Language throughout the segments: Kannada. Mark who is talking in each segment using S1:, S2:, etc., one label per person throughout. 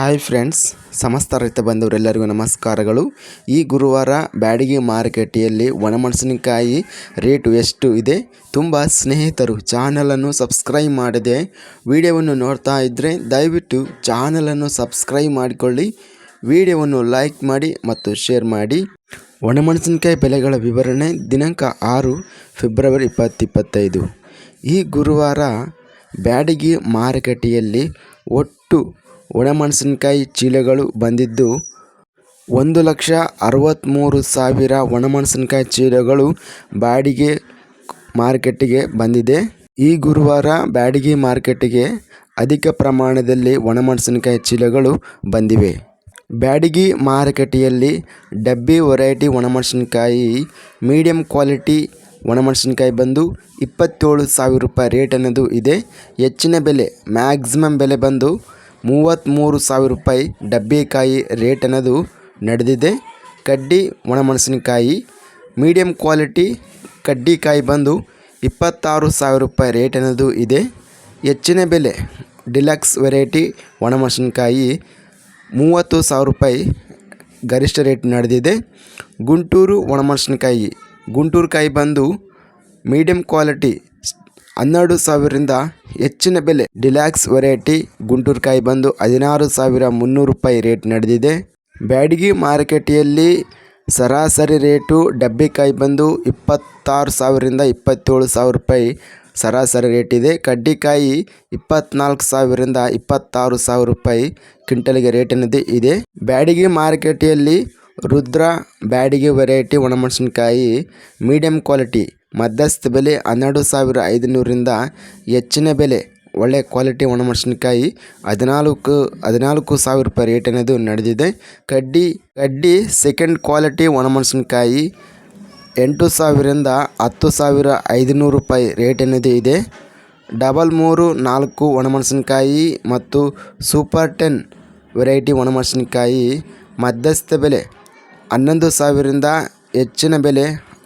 S1: ಹಾಯ್ ಫ್ರೆಂಡ್ಸ್, ಸಮಸ್ತ ರೈತ ಬಂಧುವರೆಲ್ಲರಿಗೂ ನಮಸ್ಕಾರಗಳು. ಈ ಗುರುವಾರ ಬ್ಯಾಡಗಿ ಮಾರುಕಟ್ಟೆಯಲ್ಲಿ ಒಣಮೆಣಸಿನಕಾಯಿ ರೇಟು ಎಷ್ಟು ಇದೆ? ತುಂಬ ಸ್ನೇಹಿತರು ಚಾನಲನ್ನು ಸಬ್ಸ್ಕ್ರೈಬ್ ಮಾಡದೆ ವಿಡಿಯೋವನ್ನು ನೋಡ್ತಾ ಇದ್ದರೆ ದಯವಿಟ್ಟು ಚಾನಲನ್ನು ಸಬ್ಸ್ಕ್ರೈಬ್ ಮಾಡಿಕೊಳ್ಳಿ. ವಿಡಿಯೋವನ್ನು ಲೈಕ್ ಮಾಡಿ ಮತ್ತು ಶೇರ್ ಮಾಡಿ. ಒಣಮೆಣಸಿನಕಾಯಿ ಬೆಲೆಗಳ ವಿವರಣೆ ದಿನಾಂಕ ಆರು ಫೆಬ್ರವರಿ ಇಪ್ಪತ್ತಿಪ್ಪತ್ತೈದು. ಈ ಗುರುವಾರ ಬ್ಯಾಡಗಿ ಮಾರುಕಟ್ಟೆಯಲ್ಲಿ ಒಟ್ಟು ಒಣಮೆಣಸಿನಕಾಯಿ ಚೀಲಗಳು ಬಂದಿದ್ದು ಒಂದು ಲಕ್ಷ ಅರವತ್ತ್ಮೂರು ಸಾವಿರ ಒಣಮೆಣಸಿನಕಾಯಿ ಚೀಲಗಳು ಬಾಡಿಗೆ ಮಾರುಕಟ್ಟೆಗೆ ಬಂದಿದೆ. ಈ ಗುರುವಾರ ಬ್ಯಾಡಗಿ ಮಾರುಕಟ್ಟೆಗೆ ಅಧಿಕ ಪ್ರಮಾಣದಲ್ಲಿ ಒಣಮೆಣಸಿನಕಾಯಿ ಚೀಲಗಳು ಬಂದಿವೆ. ಬ್ಯಾಡಗಿ ಮಾರುಕಟ್ಟೆಯಲ್ಲಿ ಡಬ್ಬಿ ವೆರೈಟಿ ಒಣಮೆಣಸಿನಕಾಯಿ, ಮೀಡಿಯಂ ಕ್ವಾಲಿಟಿ ಒಣಮೆಣಸಿನಕಾಯಿ ಬಂದು ಇಪ್ಪತ್ತೇಳು ಸಾವಿರ ರೂಪಾಯಿ ರೇಟ್ ಅನ್ನೋದು ಇದೆ. ಹೆಚ್ಚಿನ ಬೆಲೆ, ಮ್ಯಾಕ್ಸಿಮಮ್ ಬೆಲೆ ಬಂದು ಮೂವತ್ತ್ಮೂರು ಸಾವಿರ ರೂಪಾಯಿ ಡಬ್ಬಿಕಾಯಿ ರೇಟ್ ಅನ್ನೋದು ನಡೆದಿದೆ. ಕಡ್ಡಿ, ಒಣಮೆಣಸಿನಕಾಯಿ ಮೀಡಿಯಂ ಕ್ವಾಲಿಟಿ ಕಡ್ಡಿಕಾಯಿ ಬಂದು ಇಪ್ಪತ್ತಾರು ಸಾವಿರ ರೂಪಾಯಿ ರೇಟ್ ಅನ್ನೋದು ಇದೆ. ಹೆಚ್ಚಿನ ಬೆಲೆ ಡಿಲಕ್ಸ್ ವೆರೈಟಿ ಒಣಮೆಣಸಿನಕಾಯಿ ಮೂವತ್ತು ಸಾವಿರ ರೂಪಾಯಿ ಗರಿಷ್ಠ ರೇಟ್ ನಡೆದಿದೆ. ಗುಂಟೂರು ಒಣಮೆಣಸಿನಕಾಯಿ, ಗುಂಟೂರು ಕಾಯಿ ಬಂದು ಮೀಡಿಯಂ ಕ್ವಾಲಿಟಿ ಹನ್ನೆರಡು ಸಾವಿರದಿಂದ ಹೆಚ್ಚಿನ ಬೆಲೆ ಡಿಲ್ಯಾಕ್ಸ್ ವೆರೈಟಿ ಗುಂಟೂರು ಕಾಯಿ ಬಂದು ಹದಿನಾರು ಸಾವಿರ ಮುನ್ನೂರು ರೂಪಾಯಿ ರೇಟ್ ನಡೆದಿದೆ. ಬ್ಯಾಡಗಿ ಮಾರುಕಟ್ಟೆಯಲ್ಲಿ ಸರಾಸರಿ ರೇಟು ಡಬ್ಬಿಕಾಯಿ ಬಂದು ಇಪ್ಪತ್ತಾರು ಸಾವಿರದಿಂದ ಇಪ್ಪತ್ತೇಳು ಸಾವಿರ ರೂಪಾಯಿ ಸರಾಸರಿ ರೇಟ್ ಇದೆ. ಕಡ್ಡಿಕಾಯಿ ಇಪ್ಪತ್ನಾಲ್ಕು ಸಾವಿರದಿಂದ ಇಪ್ಪತ್ತಾರು ಸಾವಿರ ರೂಪಾಯಿ ಕ್ವಿಂಟಲ್ಗೆ ರೇಟ್ ಅನ್ನೋದು ಇದೆ. ಬ್ಯಾಡಗಿ ಮಾರುಕಟ್ಟೆಯಲ್ಲಿ ರುದ್ರ ಬ್ಯಾಡಗಿ ವೆರೈಟಿ ಒಣಮೆಣಸಿನಕಾಯಿ ಮೀಡಿಯಮ್ ಕ್ವಾಲಿಟಿ ಮಧ್ಯಸ್ಥ ಬೆಲೆ ಹನ್ನೆರಡು ಸಾವಿರ ಐದುನೂರರಿಂದ ಹೆಚ್ಚಿನ ಬೆಲೆ. ಒಳ್ಳೆ ಕ್ವಾಲಿಟಿ ಒಣಮೆಣಸಿನಕಾಯಿ ಹದಿನಾಲ್ಕು ಹದಿನಾಲ್ಕು ಸಾವಿರ ರೂಪಾಯಿ ರೇಟ್ ಅನ್ನೋದು ನಡೆದಿದೆ. ಕಡ್ಡಿ ಕಡ್ಡಿ ಸೆಕೆಂಡ್ ಕ್ವಾಲಿಟಿ ಒಣಮೆಣಸಿನಕಾಯಿ ಎಂಟು ಸಾವಿರದಿಂದ ಹತ್ತು ಸಾವಿರ ಐದುನೂರು ರೂಪಾಯಿ ರೇಟ್ ಅನ್ನೋದು ಇದೆ. ಡಬಲ್ ಮೂರು, ನಾಲ್ಕು ಒಣಮೆಣಸಿನಕಾಯಿ ಮತ್ತು ಸೂಪರ್ ಟೆನ್ ವೆರೈಟಿ ಒಣಮೆಣಸಿನಕಾಯಿ ಮಧ್ಯಸ್ಥ ಬೆಲೆ ಹನ್ನೊಂದು ಸಾವಿರದಿಂದ ಹೆಚ್ಚಿನ ಬೆಲೆ.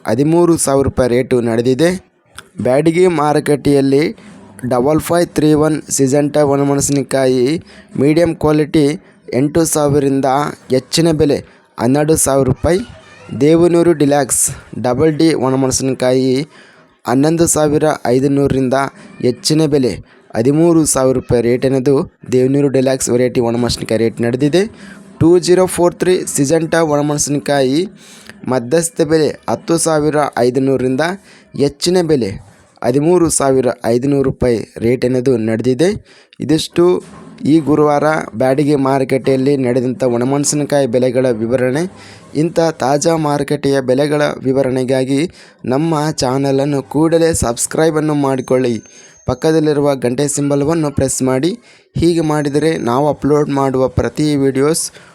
S1: ಹದಿಮೂರು ಸಾವಿರ ರೂಪಾಯಿ ರೇಟು ನಡೆದಿದೆ. ಬ್ಯಾಡಗಿ ಮಾರುಕಟ್ಟೆಯಲ್ಲಿ double five three one Syngenta ಒಣಮೆಣಸಿನಕಾಯಿ medium quality ಎಂಟು ಸಾವಿರದಿಂದ ಹೆಚ್ಚಿನ ಬೆಲೆ ಹನ್ನೆರಡು ಸಾವಿರ ರೂಪಾಯಿ. ದೇವನೂರು ಡಿಲ್ಯಾಕ್ಸ್ ಡಬಲ್ ಡಿ ಒಣಮೆಣಸಿನಕಾಯಿ ಹನ್ನೊಂದು ಸಾವಿರ ಐದುನೂರರಿಂದ ಹೆಚ್ಚಿನ ಬೆಲೆ ಹದಿಮೂರು ಸಾವಿರ ರೂಪಾಯಿ ರೇಟ್ ಅನ್ನೋದು ದೇವನೂರು ಡಿಲ್ಯಾಕ್ಸ್ ವೆರೈಟಿ ಒಣಮೆಣಸಿನಕಾಯಿ ರೇಟ್ ನಡೆದಿದೆ. ಟೂ ಜೀರೋ ಫೋರ್ ತ್ರೀ ಸಿಜಂಟ ಒಣಮೆಣಸಿನಕಾಯಿ ಮಧ್ಯಸ್ಥ ಬೆಲೆ ಹತ್ತು ಸಾವಿರ ಐದುನೂರರಿಂದ ಹೆಚ್ಚಿನ ಬೆಲೆ ಹದಿಮೂರು ಸಾವಿರ ಐದುನೂರು ರೂಪಾಯಿ ರೇಟ್ ಅನ್ನೋದು ನಡೆದಿದೆ. ಇದಿಷ್ಟು. ಈ ಗುರುವಾರ ಬ್ಯಾಡಿಗೆ ಮಾರುಕಟ್ಟೆಯಲ್ಲಿ ನಡೆದಂಥ ಒಣಮೆಣಸಿನಕಾಯಿ ಬೆಲೆಗಳ ವಿವರಣೆ, ಇಂಥ ತಾಜಾ ಮಾರುಕಟ್ಟೆಯ ಬೆಲೆಗಳ ವಿವರಣೆಗಾಗಿ ನಮ್ಮ ಚಾನಲನ್ನು ಕೂಡಲೇ ಸಬ್ಸ್ಕ್ರೈಬನ್ನು ಮಾಡಿಕೊಳ್ಳಿ. ಪಕ್ಕದಲ್ಲಿರುವ ಗಂಟೆ ಸಿಂಬಲವನ್ನು ಪ್ರೆಸ್ ಮಾಡಿ. ಹೀಗೆ ಮಾಡಿದರೆ ನಾವು ಅಪ್ಲೋಡ್ ಮಾಡುವ ಪ್ರತಿ ವಿಡಿಯೋಸ್